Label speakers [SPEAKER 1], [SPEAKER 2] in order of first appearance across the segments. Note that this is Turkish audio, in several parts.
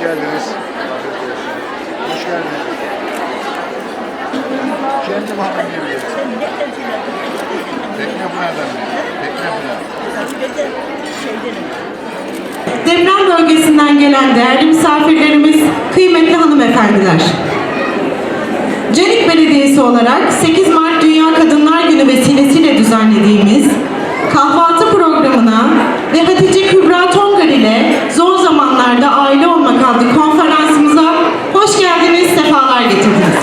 [SPEAKER 1] geldiniz. Afiyet olsun. Hoş geldiniz. Kendim hanım gibi. Tekne Pınar'dan. Tekne Pınar.
[SPEAKER 2] Deprem bölgesinden gelen değerli misafirlerimiz, kıymetli hanımefendiler. Canik Belediyesi olarak 8 Mart Dünya Kadınlar Günü vesilesiyle düzenlediğimiz adlı konferansımıza hoş geldiniz, sefalar getirdiniz.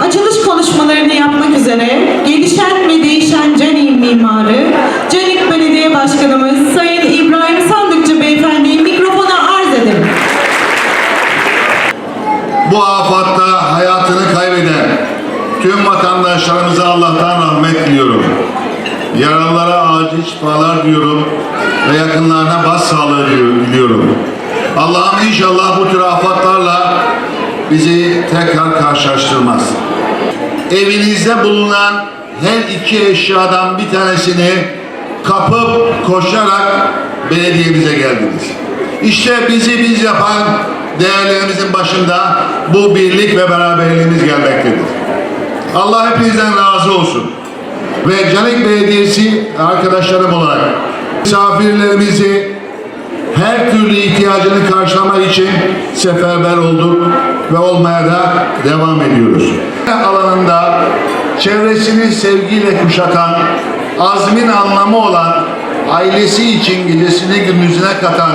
[SPEAKER 2] Açılış konuşmalarını yapmak üzere gelişen ve değişen Canik mimarı, Canik Belediye Başkanımız Sayın İbrahim Sandıkçı Beyefendi'yi mikrofona arz edelim.
[SPEAKER 3] Bu afatta hayatını kaybeden tüm vatandaşlarımıza Allah'tan rahmet diliyorum. Yaralılara acil şifalar diliyorum ve yakınlarına bas sağlığı diliyorum. Allah'ım inşallah bu tür afatlarla bizi tekrar karşılaştırmaz. Evinizde bulunan her iki eşyadan bir tanesini kapıp koşarak belediyemize geldiniz. İşte bizi biz yapan değerlerimizin başında bu birlik ve beraberliğimiz gelmektedir. Allah hepinizden razı olsun. Ve Canik Belediyesi arkadaşlarım olarak misafirlerimizi türlü ihtiyacını karşılamak için seferber olduk ve olmaya da devam ediyoruz. Alanında çevresini sevgiyle kuşatan, azmin anlamı olan, ailesi için gecesini gündüzüne katan,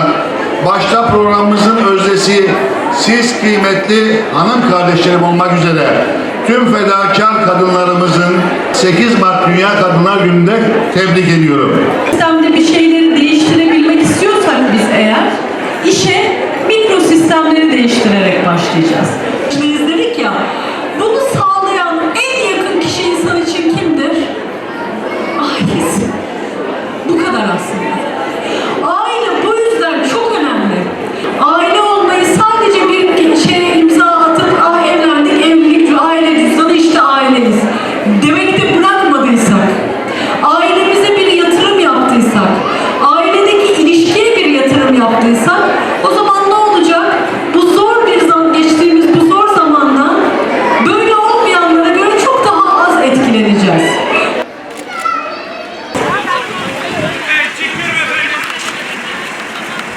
[SPEAKER 3] başta programımızın özdesi siz kıymetli hanım kardeşlerim olmak üzere tüm fedakar kadınlarımızın 8 Mart Dünya Kadınlar Günü'nde tebrik ediyorum.
[SPEAKER 4] başlayacağız. Şimdi izledik ya, bunu sağlayan en yakın kişi insan için kimdir? Ailesi. Bu kadar aslında. Aile